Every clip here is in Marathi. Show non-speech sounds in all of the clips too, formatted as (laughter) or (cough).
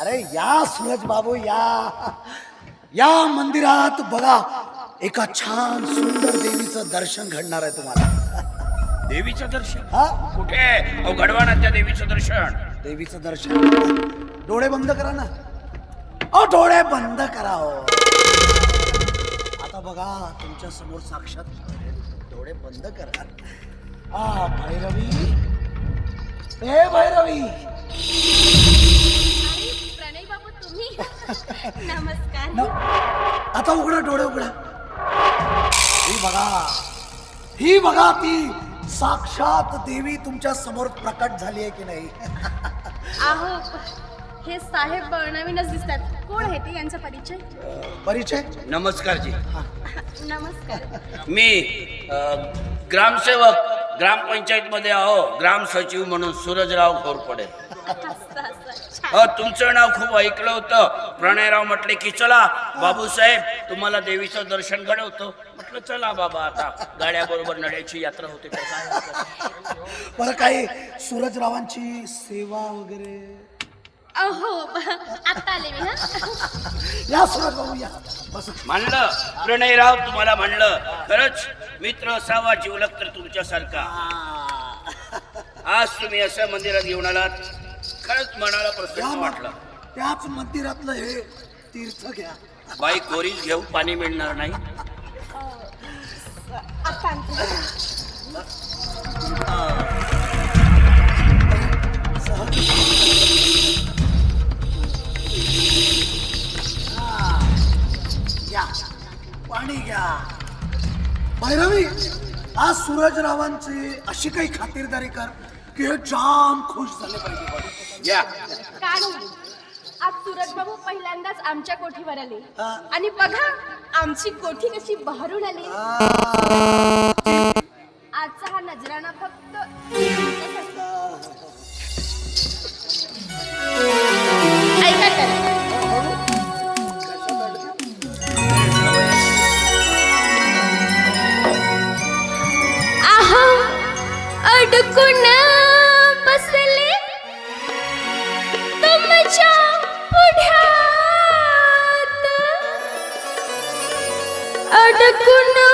अरे या सूरज बाबू या. या मंदिरात बघा एका छान सुंदर देवीचं दर्शन घडणार आहे तुम्हाला. देवीचं दर्शन? हा? कुठे? अहो गडवानाच्या देवीचं दर्शन. देवीचं दर्शन. डोळे बंद करा ना. अ डोळे बंद करा हो. आता बघा तुमच्यासमोर साक्षात डोळे बंद करा आ भैरवी. ए भैरवी. तुम्ही (laughs) नमस्कार. न- आता उघडा डोळे उघडा. ही बघा. ही बघा ती साक्षात देवी तुमच्यासमोर प्रकट झाली आहे की नाही? (laughs) आहो हे साहेब नवीनच दिसतात. कोण आहे ते यांचा परिचय? परिचय? नमस्कार जी. नमस्कार. मी अ, ग्रामसेवक ग्रामपंचायत मध्ये आहो ग्राम सचिव म्हणून सूरजराव घोरपडे. अ, तुमचं नाव खूप ऐकलं होतं. प्रणयराव म्हटले की चला बाबूसाहेब तुम्हाला देवीचं दर्शन घडवतो. म्हटलं चला बाबा आता गाड्याबरोबर नड्याची यात्रा होते. तर काय. बरं काही सूरजरावांची सेवा वगैरे? अहो आता आले मी हा. या बस. म्हणलं प्रणयराव तुम्हाला म्हणलं खरंच मित्र असावा जीवलग तर तुमच्यासारखा. आज तुम्ही असं मंदिरात घेऊन आलात. खरंच मनाला प्रसन्न वाटलं. त्याच मंदिरातलं हे तीर्थ घ्या. बाई कोरीच घेऊ पाणी मिळणार नाही. घ्या पाणी घ्या. भैरवी आज सूरजरावांची अशी काही खातिरदारी कर. की हे जाम खुश झाले पाहिजे. या काय. आज सुरज बाबू पहिल्यांदाच आमच्या कोठीवर आले हा. आणि बघा आमची कोठी कशी बहरून आली आ, आजचा हा नजराणा फक्त. ऐका तर आहा अडकून अडकून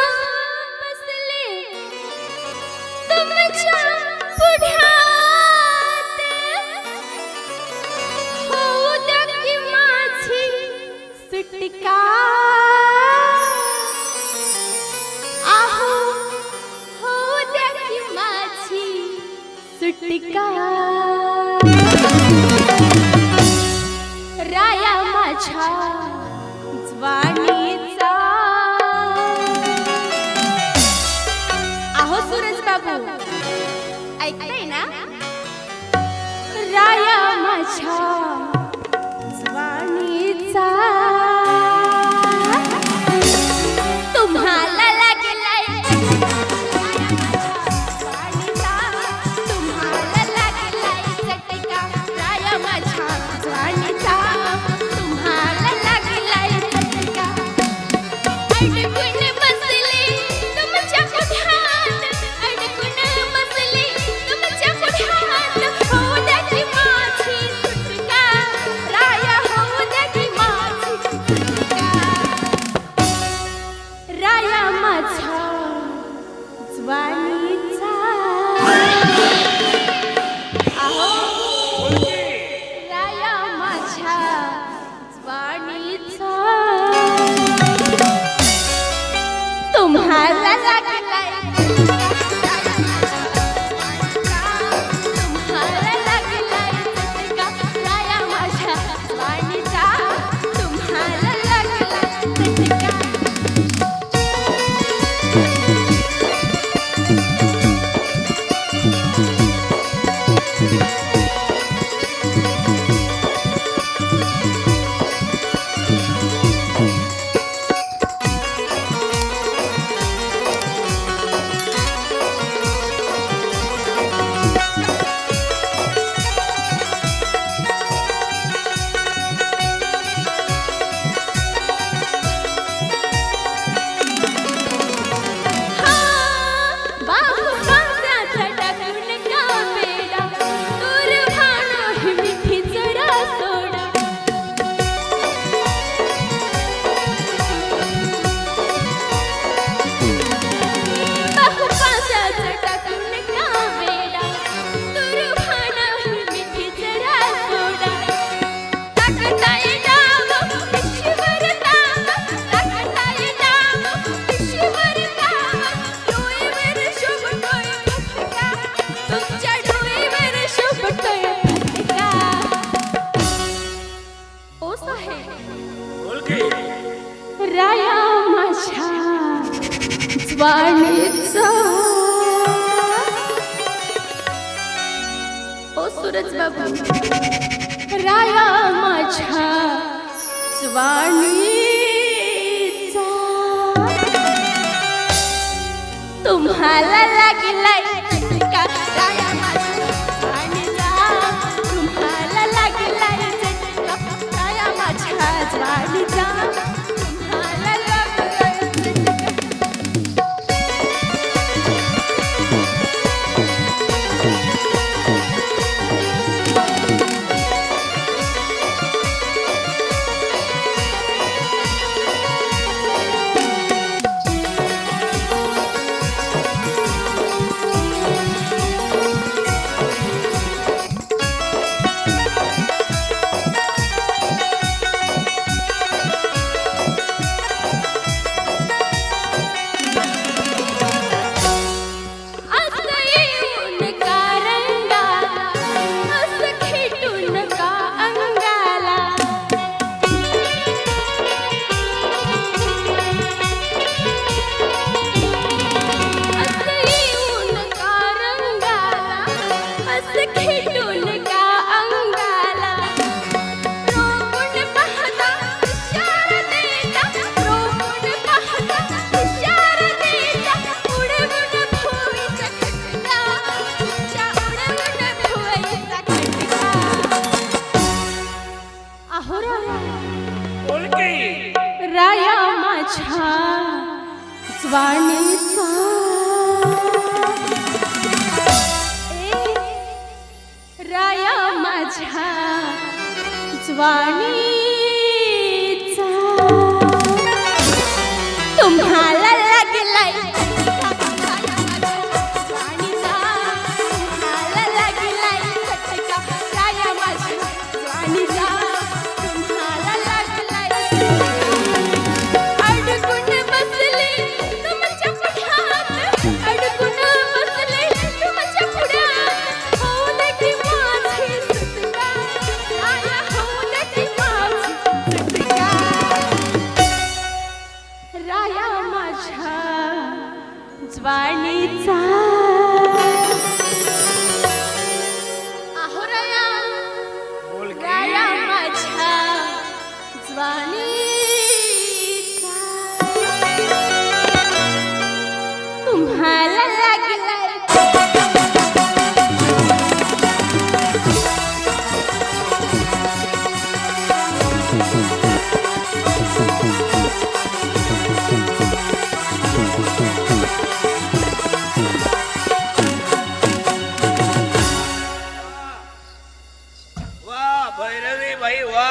बाई वा.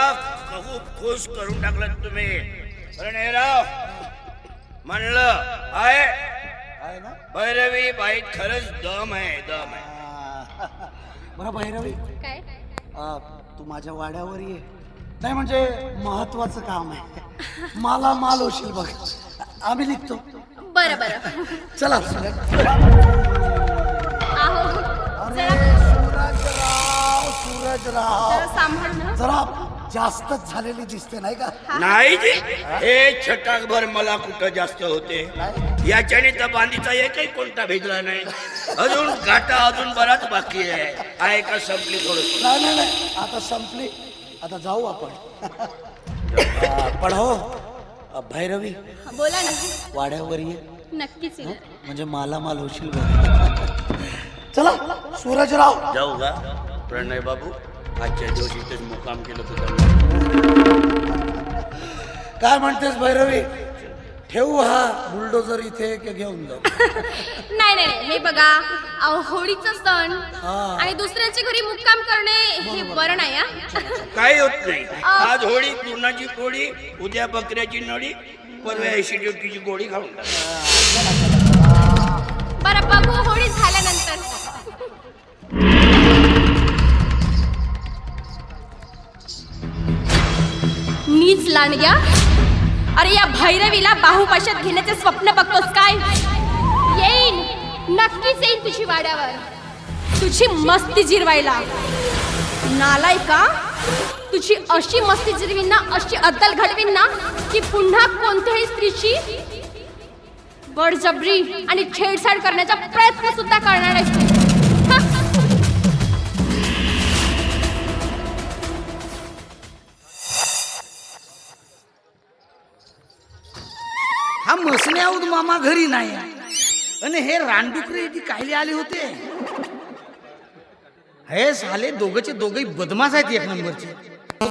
खूप खुश करून टाकलं तुम्ही. प्रणयराव म्हणलं आहे. भैरवी बाई खरंच दम आहे दम आहे. आ, (laughs) बरं भैरवी. काय? आ, तू माझ्या वाड्यावर ये. नाही म्हणजे महत्वाचं काम आहे. मला माल होशील बघ. आम्ही निघतो. बरं बरं. चला. आहो. अरे जरा जरा सांभाळ ना जरा जास्तच झालेली दिसते नाही का? नाही जी. हे छटाकभर मला कुठं जास्त होते? याच्याने तर बांधीचा एकही कोणता भेदला नाही. अजून गाठा अजून बराच बाकी आहे. आहे का संपली थोडं नाही नाही नाही. आता संपली. आता जाऊ आपण. पण हो भैरवी बोला ना. वाड्यावर ये. नक्कीच म्हणजे मला माल होशील बघ चला सूरजराव. जाऊ का? प्रणय बाबू. आजच्या दिवशी इथेच मुक्काम केलं तुझं. काय म्हणतेस भैरवी? ठेवू हा बुलडोजर इथे की घेऊन जाऊ? (laughs) नाही नाही नाही. हे बघा अहो, होळीचा सण हा. आणि दुसऱ्याच्या घरी मुक्काम करणे हे बरं नाही हा? काही होत नाही. आज होळी पूर्णाची पोळी उद्या बकऱ्याची नळी परवा ऍसिडिटीची गोळी खाऊन टाक. नीच लांडग्या अरे या भैरवीला बाहुपाशात घेण्याचे स्वप्न बघतोस काय? येईन. नक्कीच येईन तुझी वाड्यावर. तुझी मस्ती जिरवायला. नालाय का? तुझी अशी मस्ती जिरवीन ना अशी अद्दल घडवीन ना की पुन्हा कोणत्याही स्त्रीची बळजबरी आणि छेडछाड करण्याचा प्रयत्न सुद्धा करणार आहेस हा मसण्याहून मामा घरी नाही. आणि हे रानडुकरे इथे कायले आले होते? हे साले दोघचे दोघही बदमाश आहेत एक नंबरचे.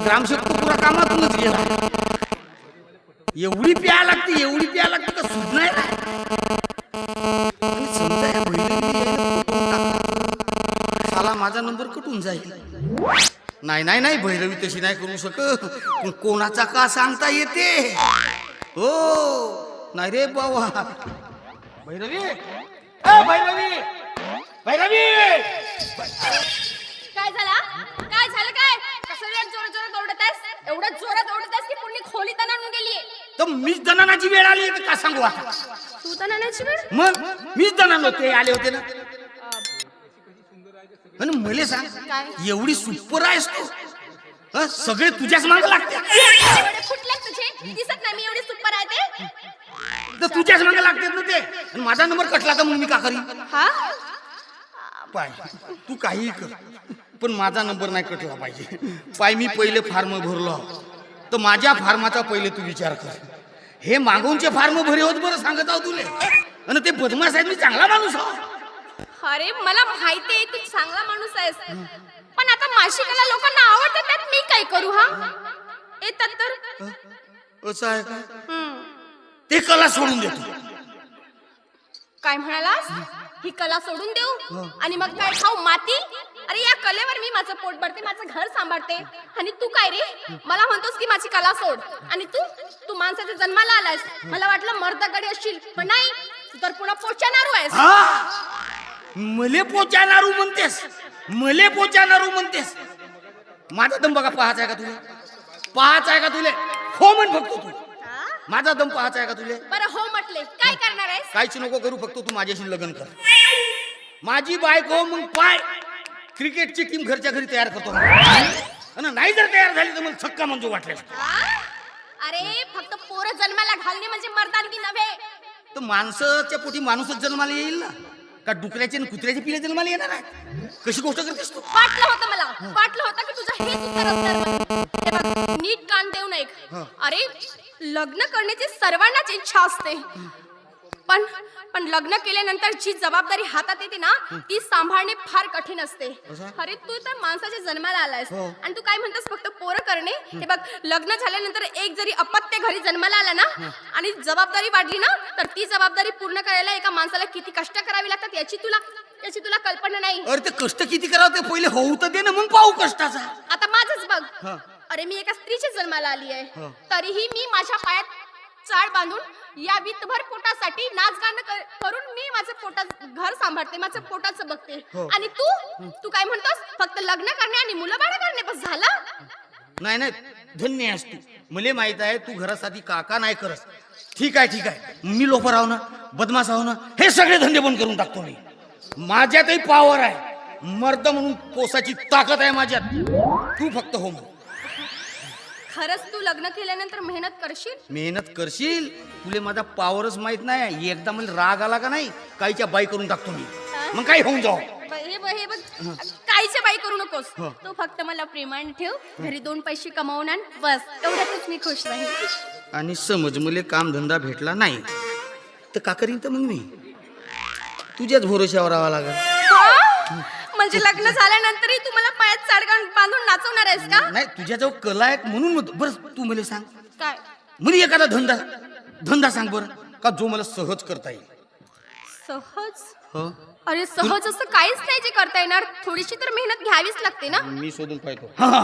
ग्रामसेवक पुरा कामातूनच गेला. एवढी प्या लागते एवढी प्या लागते का सुध नाही. समजा या बहिणीने साला माझा नंबर कटून जाईल. नाही नाही नाही भैरवी तशी नाही करू शकत. कोणाचा का सांगता येते? हो. नाही रे बाबा. भैरवी. ए, भैरवी. भैरवी. काय झाला? काय झालं काय? कसं जोर जोरात ओरडत आहेस एवढं जोरात ओरडत आहेस की खोली तणावून गेलीये तर मीच दनानाची वेळ आली तर का सांगू आता? तू तणाण्याची वेळ? मग मीच दनानो ते आले होते ना. आणि मला सांग काय? एवडी सुपर आहेस तू. सगळे तुझ्याच माग लागते. एवढे फुटले तुझे. दिसत तर तुझ्याच मागे लागतात ना ते. आणि माझा नंबर कटला तर मग मी का करी हा? पाय तू काही कर. पण माझा नंबर नाही कटला पाहिजे. पाय मी पहिले फार्म भरलो तर माझ्या फार्माचा पहिले तू विचार कर. हे मागूनचे फार्म भरे होत बरं सांगत आहो तुले. आणि ते बदमाश आहेत मी चांगला माणूस आहो. अरे मला माहिती आहे तू चांगला माणूस आहेस. पण आता माशिकाला लोकांना आवडतात त्यात मी काय करू हा? येतात तर? असं आहे का? हम्म. ते कला सोडून देतो. काय म्हणालास? ही कला सोडून देऊ? आणि मग काय खाऊ माती? अरे या कलेवर मी माझं पोट भरते माझं घर सांभाळते. आणि तू काय रे? मला म्हणतोस की माझी कला सोड. आणि तू? तू माणसाच्या जन्माला आलास मला वाटलं मर्दाकडे असशील पण नाही. तू तर पुन्हा पोचानारू आहेस. मले पोचानारू म्हणतेस. मले पोचानारू म्हणतेस. माझा दम बघा पाहायचा आहे का तुला? पाहायचा आहे का तुले? हो म्हण फक्त तू? माझा दम पाहायचा आहे का तुले बरं हो म्हटले. काय करणार आहेस? काहीच नको करू फक्त तू माझ्याशी लग्न कर. माझी बायको मग पाय. क्रिकेटची टीम घरच्या घरी तयार करतो. आणि नाही जर तयार झाली तर मला छक्का मंजू वाटले? अरे फक्त पोरं जन्माला घालणे म्हणजे मर्दानगी नव्हे. तर माणसाच्या पोटी माणूसच जन्माला येईल ना? का डुकऱ्याचे आणि कुत्र्याचे पिले जन्माला येणार आहे? कशी गोष्ट करतेस तू? वाटलं होतं मला. वाटलं होतं की तुझं हेच उत्तर असणार म्हणून. हे बघ, नीट कान देऊ ऐक. अरे लग्न करण्याची सर्वांनाच इच्छा असते. पण पण लग्न केल्यानंतर जी जबाबदारी हातात येते ना ती सांभाळणे फार कठीण असते. अरे तू तर माणसाच्या जन्माला आलायस. आणि तू काय म्हणतोस फक्त पोरं करणे? हे. बघ लग्न झाल्यानंतर एक जरी अपत्य घरी जन्माला आला ना आणि जबाबदारी वाढली ना तर ती जबाबदारी पूर्ण करायला एका माणसाला किती कष्ट करावी लागतात याची तुला याची तुला कल्पना नाही. अरे ते कष्ट किती करावं ते पहिले होऊ तर दे ना मग पाहू कष्टाचा. आता माझच बघ. अरे मी एका स्त्रीच्या जन्माला आली आहे. तरीही मी माझ्या पायात चाळ बांधून या वितभर पोटासाठी नाचगाणं कर- करून मी माझं पोटात घर सांभाळते माझं पोटाचं बघते. आणि तू? तू काय म्हणतोस? फक्त लग्न करणे आणि मुलं बाळ करणे बस झालं? नाही नाही. धन्य आहेस तू. मले माहीत आहे तू घरासाठी काका नाही करस ठीक आहे ठीक आहे. मी लोपर आहो ना बदमाश आहो ना हे सगळे धंदे बंद करून टाकतो मी. माझ्यातही पावर आहे. मर्द म्हणून पोसाची ताकद आहे माझ्यात. तू फक्त हो म्हण. खरंच तू लग्न केल्यानंतर मेहनत करशील? मेहनत करशील? तुले माझा पावरच माहीत नाही. एकदा मला राग आला का नाही काहीच्या बाई करून टाकतो मी. मग काही होऊन जाऊ? ब- हे बघ हे बघ काहीच्या बाई करू नकोस. तू फक्त मला प्रेमाने ठेव घरी दोन पैसे कमावून आण बस. एवढ्यातच मी खुश राहील आणि समज मले काम धंदा भेटला नाही तर का करीन तर मग मी? तुझ्याच भरोश्यावर राहावं लागेल. हा? म्हणजे लग्न झाल्यानंतरही तू मला पायात चाडगाण बांधून नाचवणार आहेस का? नाही तुझ्याजवळ कला आहे म्हणून म्हणतो. बरं तू मला सांग. काय? म्हणजे एखादा धंदा धंदा सांग बरं का जो मला सहज करता येईल? सहज? हो. अरे सहज असं काहीच नाही जे करता येणार. थोडीशी तर मेहनत घ्यावीच लागते ना? मी शोधून पाहतो. हा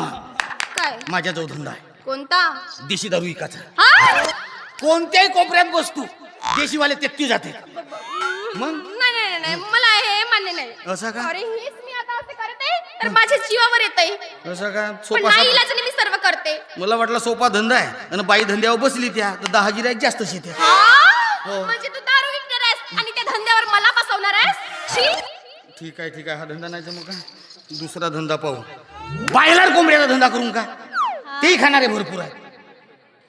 काय? माझ्याजवळ धंदा आहे. कोणता? देशी दारू विकायचा. हा? कोणत्याही कोपऱ्यात बसतो. देशीवाले तेत्ती जाते. मग? नाही नाही नाही. मला हे मान्य नाही. असं का? अरे हेच मी आता असं करत आहे तर माझ्या जीवावर येत आहे असं का पण सोपा नाही साधा- इलाजाने मी सर्व करते. मला वाटला सोपा धंदा आहे. आणि बाई धंद्यावर बसली त्या तर दहा गिरायक जास्त शेते. हा? हो. म्हणजे तू दारू विकणार आहेस आणि त्या धंद्यावर मला बसवणार आहेस? छी ठीक आहे ठीक आहे. हा धंदा नाही मग काय दुसरा धंदा पाहू. बायलार कोंबड्याचा धंदा करून काय तेही खाणारे भरपूर आहे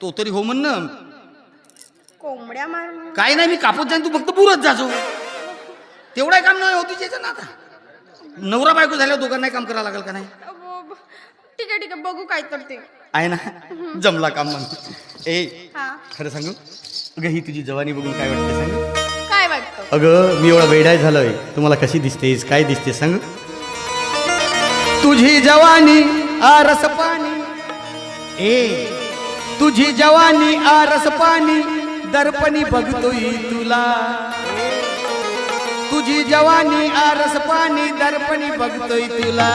तो तरी हो म्हण ना. कोंबड्या मार काय नाही मी कापूस जाईन तू फक्त पुरत जाजो तेवढा काम नाही होती ना आता. नवरा बायको झाल्यावर दोघांना काम करावं लागेल का नाही? ठीक आहे ठीक आहे बघू काय तर ते. आहे ना? जमला काम मग ए हा. खरं सांगू? अगं ही तुझी जवानी बघून काय वाटते सांग? काय वाटतं? अगं मी एवढा वेडाय झालोय. तुम्हाला कशी दिसतेस काय दिसते सांग? तुझी जवानी आरस पाणी. ए तुझी जवानी आरस पाणी. दर्पणी बघतोय तुला. तुझी जवानी आरस पाणी दर्पणी बघतोय तुला.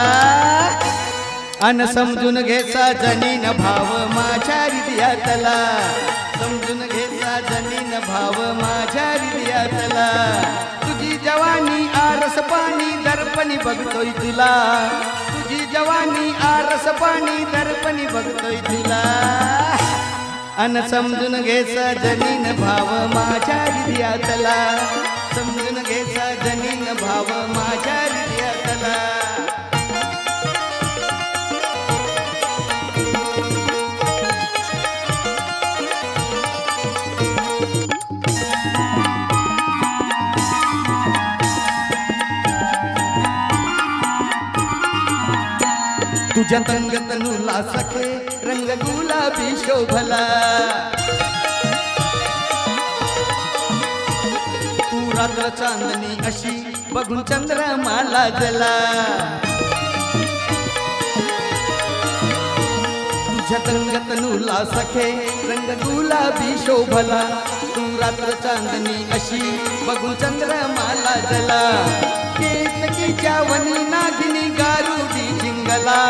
अन समजून घेसा जनीन भाव माझ्या हृदयातला. समजून घ्यायचा जनीन भाव माझ्या हृदयातला. तुझी जवानी आरस पाणी दर्पणी बघतोय तुला. तुझी जवानी आरस पाणी दर्पणी बघतोय तुला. अन समजून घेसा जनीन भाव माझ्या हृदयातला. समजून घेचा जनीन भाव माझ्या हृदयातला तुझ्या तंगतनुला सखे रंग गुलाबी शोभला. रात्र चांदणी अशी बघून चंद्रमा लागला. तुझ्या तंग सखे रंग गुलाबी शोभला. तू रात्र चांदणी अशी बघून चंद्रमा लागला. केतकीच्या वनी नागिनी गारुडी जिंगला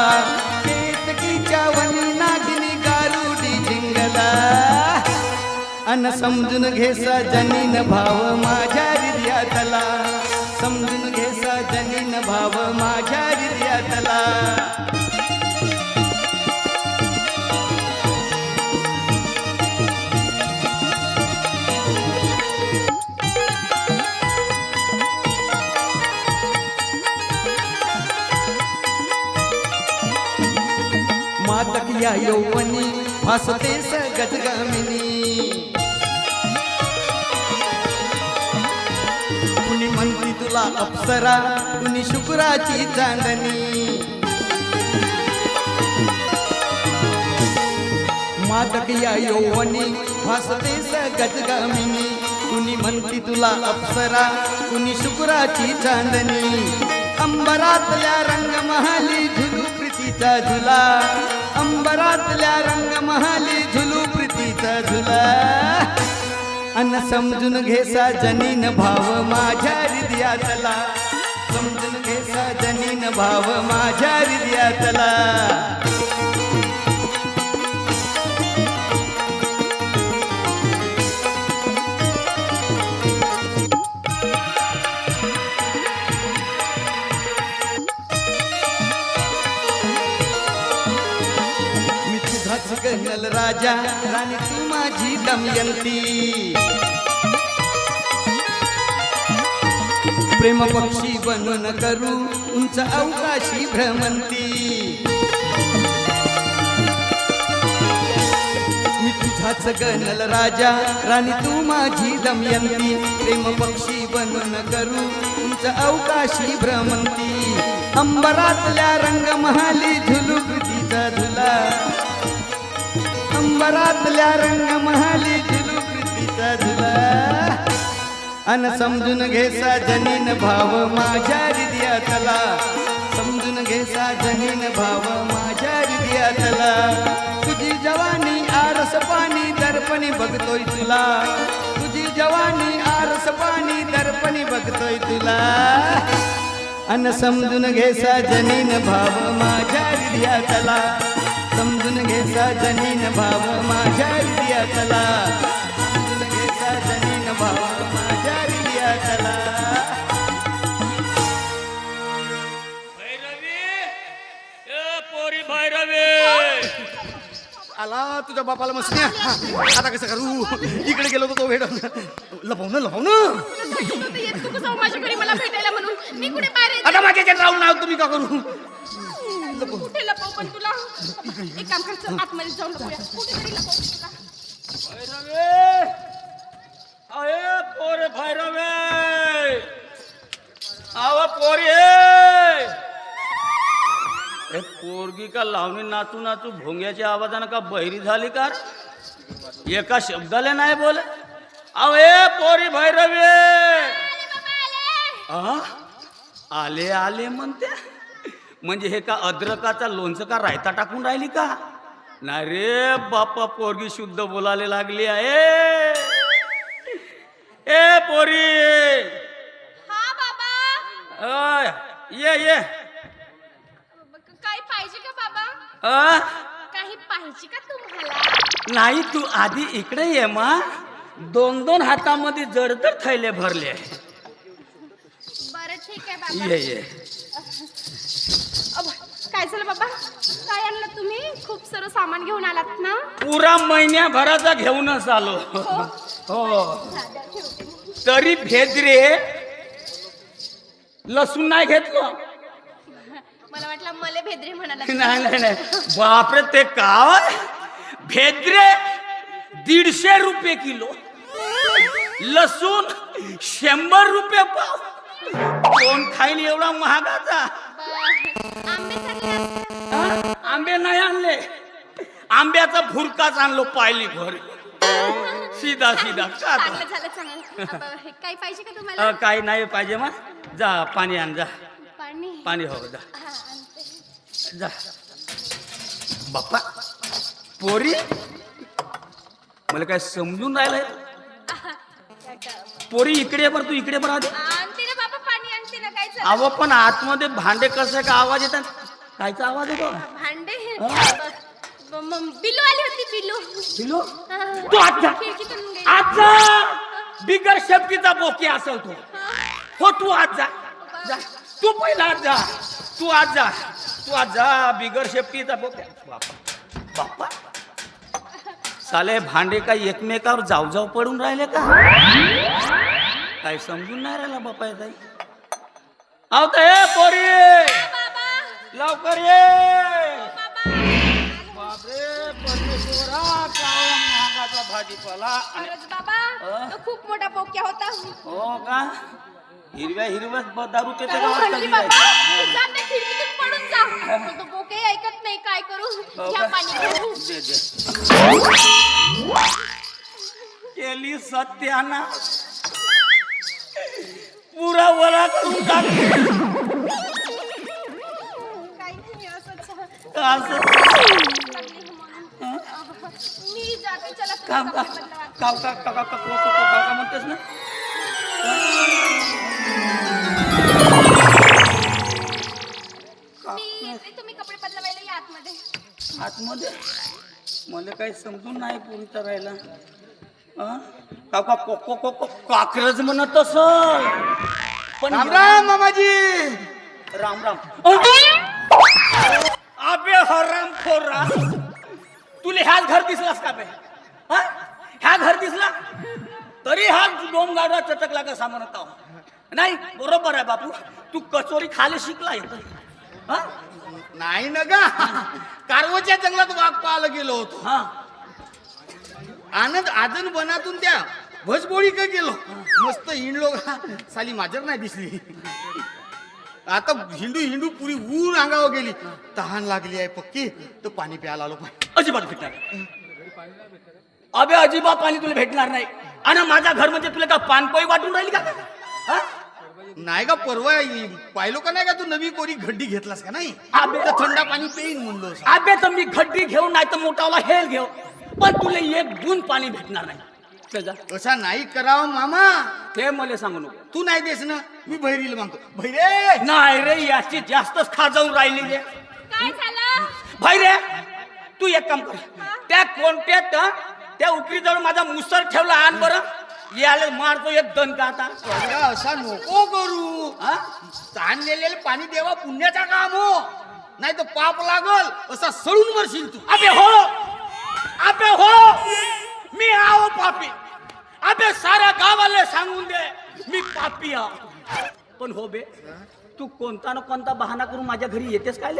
अन समजून घेसा जनीन भाव माझ्या हृदयातला. समजून घेसा जनीन भाव माझ्या हृदयातला. मातक या यौवनी भासते स गजगामिनी. अप्सरा कुणी शुक्राची चांदणी. मादक या यौवनी भासते सगजगामिनी कुणी म्हणती तुला अप्सरा कुणी शुक्राची चांदणी. अंबरातल्या रंगमहाली झुलू प्रीतीचा झुला. अंबरातल्या रंगमहाली झुलू अन समजून घेसा जनीन भाव माझ्या हृदयातला. समजून घेसा जनीन भाव माझ्या हृदयातला. चल राजा राणी तू माझी दमयंती. प्रेम पक्षी बनून करू उंच अवकाशी भ्रमंती. मी तुझाच गणल राजा राणी तू माझी दमयंती. प्रेम पक्षी बनून करू उंच अवकाशी भ्रमंती. अंबरातल्या रंगमहाली झुलू कृतीचा झुला. अंबरातल्या रंगमहाली झुलू कृतीचा झुला. अन समजून घेसा जनीन भाव माझ्या हृदयातला. समजून घेसा जनीन भाव माझ्या हृदयातला. तुझी जवानी आरस पाणी दर्पणी बघतोय तुला. तुझी जवानी आरस पाणी दर्पणी बघतोय तुला. अन समजून घेसा जनीन भाव माझ्या हृदयातला. समजून घेसा जनीन भाव माझ्या हृदयातला समजून घेसा जनीन भाव माझ्या ए पोरी भैरवी! आला तुझ्या बापाला मस्त आता कसं करू? इकडे गेलो होतो तो भेट लपव ना लपव ना तू कसं माझ्या घरी मला भेटायला म्हणून? मी कुठे बाहेर येते? आता माझ्या राहून आहोत तुम्ही का करू? कुठे लपव? पण तुला? एक काम कर चल, आतमध्ये जाऊन कुठेतरी लपव तुला. भैरवी! अये पोरे भैरवे! आव पोरी पोरगी का लावणी नाचू नाचू भोंग्याच्या आवाजानं का बहिरी झाली का रे? एका शब्दाला नाही बोल. अहो ए पोरी भैरवी? आले आले म्हणते? म्हणजे हे का अद्रकाचा लोणचं का रायता टाकून राहिली का? नाही रे बाप्पा पोरगी शुद्ध बोलायला लागली आहे. ए पोरी! हा अय, ये ये. काही पाहिजे का बाबा? अ, काही पाहिजे का तुम्हाला? नाही तू आधी इकडे ये मा. दोन दोन हातामध्ये जडजड थैले भरले. बरं ठीक आहे बाबा. ये ये. काय झालं बाबा? काय आणलं तुम्ही? खूप सारं सामान घेऊन आलात ना? पुरा महिन्याभराचा घेऊनच आलो. हो. तरी भेदरे लसूण नाही घेतलं मला वाटलं मले भेद्रे म्हणाला. नाही नाही नाही. बापरे ते काय? भेद्रे दीडशे रुपये किलो. लसूण शंभर रुपये पाव. कोण खाईल एवढा महागाचा? फुरकाच आणलो पायली भर. सीधा सीधा का चांगलं झालं चांगलं. अब, हे काही पाहिजे का तुम्हाला? अ, काही नाही पाहिजे मग जा पाणी आण जा. पाणी? पाणी हो जा. हा, आणते. जा. बाप्पा पोरी? मला काय समजून राहिलंय? आहा, काय का- पोरी इकडे बरं तू इकडे बरं आधी. आणते ना बाबा पाणी आणते ना काय झालं? अहो पण आतमध्ये भांडे कसं का आवाज येतात? कायचा आवाज येतो भांडे. ब- म- बिलू आली होती बिलू. बिलू? हा. तू खिडकीतून गेली. बिगर शेपटीचा बोकी असेल तो. हो तू आज. जा. जा तू पहिला आज. जा तू आज. जा तू आज जा बिगर शेपटीचा बोकी. बाप्पा बाप्पा साले भांडे काही एकमेकावर जाऊ जाऊ पडून राहिले का? काही समजून नाही राहिला बाप्पा ताई आवत हे पोरी. बाबा. लवकर ये. भाजीपाला. आणि खरंच बाबा तो खूप मोठा पोक्या होता. हो का? हिरव्या हिरव्याच ब- दारू त्याच्या त्याला गावात म्हणली कधी बाबा. जायचं? जा त्या खिडकीतून पडून जा. तो तो पोके ऐकत नाही काय करू? हो घ्या का? पाणी घेऊ दे दे. केली सत्याना. पुरा वरा करून काही नाही असंच. असं. मी जाते चला काम का. काम का म्हणतेस ना? मी येते तुम्ही कपडे बदलवायला या आतमध्ये. आतमध्ये? मला काही समजून नाही पुरीचा राहिला. हं? का का को को को को काक्रज म्हणत असल. पण राम राम मामाजी. राम राम. अबे हराम खोरा. तुले ह्याच घर दिसलास का बे? हा? ह्या घर दिसला? तरी हा दोन गाडा चटकला का आहो नाही बरोबर आहे बापू. तू कचोरी खाले शिकला येत हा? नाही ना गा. कारवच्या जंगलात वाघ पाहायला गेलो होतो. हा. आनंद आदन बनातून त्या भजबोळी का गेलो. मस्त हिंडलो. गा. साली माजर नाही दिसली. आता हिंडू हिंडू पुरी ऊर अंगावर गेली. तहान लागली आहे पक्की. तर पाणी प्यायला आलो पाहिजे अजिबात भेटणार. अबे अजिबात पाणी तुला भेटणार नाही. आणि माझ्या घर म्हणजे तुला का पानपोई वाटून राहिली का? हा? नाही का परवा इ- पाहिलो का नाही का तू नवी कोरी घड्डी घेतलास का नाही. तर थंडा पाणी पेईन म्हणलो. अबे तर मी खड्डी घेऊ नाही तर मोठावाला हेल घेऊ. पण तुला एक गुण पाणी भेटणार नाही. जा. कसा नाही करावा मामा. ते मला सांगू नको. तू नाही देस ना मी बहिरीला मागतो बहिरे! नाही रे याची जास्तच खाजावून राहिली रे. काय झालं? भाई रे तू एक काम कर. त्या कोणत्यात त्या उकरीजवळ माझा मुसर ठेवला आण बरं. याला मारतो एक दणका आता? अगं, असा नको करू. हा? ताणलेले पाणी देवा पुण्याचा काम हो. नाही तर पाप लागल असा सळून मरशील तू. अबे हो! अबे हो! मी आहो पापी. अबे साऱ्या गावाला सांगून दे मी पापी आहो. पण हो बे तू कोणता ना कोणता बहाना करून माझ्या घरी येतेस काय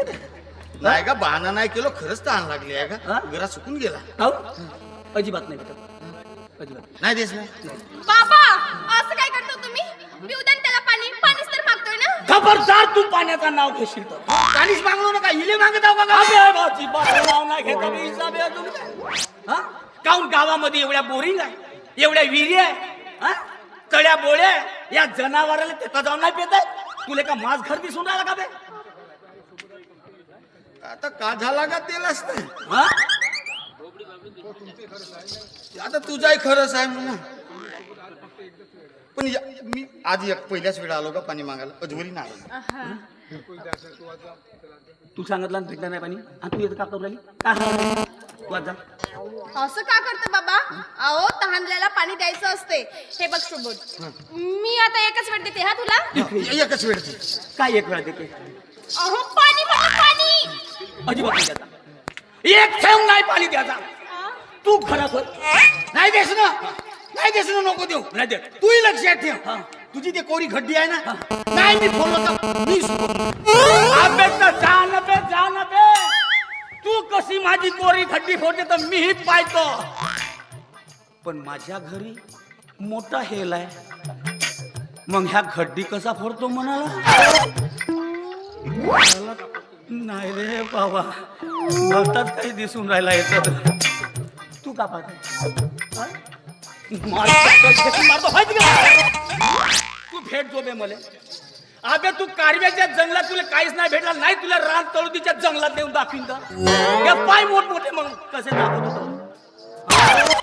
नाही का बहाना नाही केलो खरंच ताण लागली आहे हा? का घरा सुकून गेला. हो अजिबात नाही भेटत. अजिबात नाही. देस ना बाबा असं काय करतो तुम्ही? पिऊ द्या ना त्याला पाणी पाणीच तर मागतोय ना? खबरदार तू पाण्याचं नाव घेशील तर. पाणीच मागलो नका हिले मागत आहो का अबे नाव नाही घेता. अजून? हा? काहून गावामध्ये एवढ्या बोरिंग आहे? एवढ्या विहिरी आहे? हा? तळ्या बोळ्या? या जनावराला तिथं जाऊन नाही पेत आहे तुला का माझ घर दिसून राहिला का बे? आता का झाला का तेल असतं हा? आता तुझाही खरंच आहे म्हणून. पण या- मी आज एक पहिल्याच वेळा आलो का पाणी मागायला? अजवरी नाही आलो. तू सांगितलं ना नाही पाणी? आणि तू येतं का करू राहिली? का? तू आज जा. असं का करतो बाबा? अहो तहानल्याला पाणी द्यायचं असते. हे बघ सुबोध. मी आता एकच वेळ देते हा तुला? एकच वेळ ती. काय एक वेळा देते? अहो पाणी पाणी! अजिबात नाही द्यायचा एक थेंब नाही पाणी द्यायचा. तू घरात होय नाही देस ना नाही देस ना नको देऊ. नाही देत. तूही लक्षात ठेव. हा. तुझी ती कोरी खड्डी आहे ना? नाही मी फोडलो तर मी सोडतो. अबे तर जा न बे जा न बे. तू कशी माझी कोरी खड्डी फोडते तर मीही पाहतो. पण माझ्या घरी मोठा हेल आहे. मग ह्या खड्डी कसा फोडतो म्हणाला? मला नाही रे बाबा भलताच काही दिसून राहिला येत तू का पाहतो मारतो, माहिती का? तू भेट जो बे अबे तू कारव्याच्या जंगलात तुला काहीच नाही भेटला नाही तुला रान तळुदीच्या जंगलात देऊन दाखवीन का हे पाय मोठमोठे मग कसे दाखवत होतो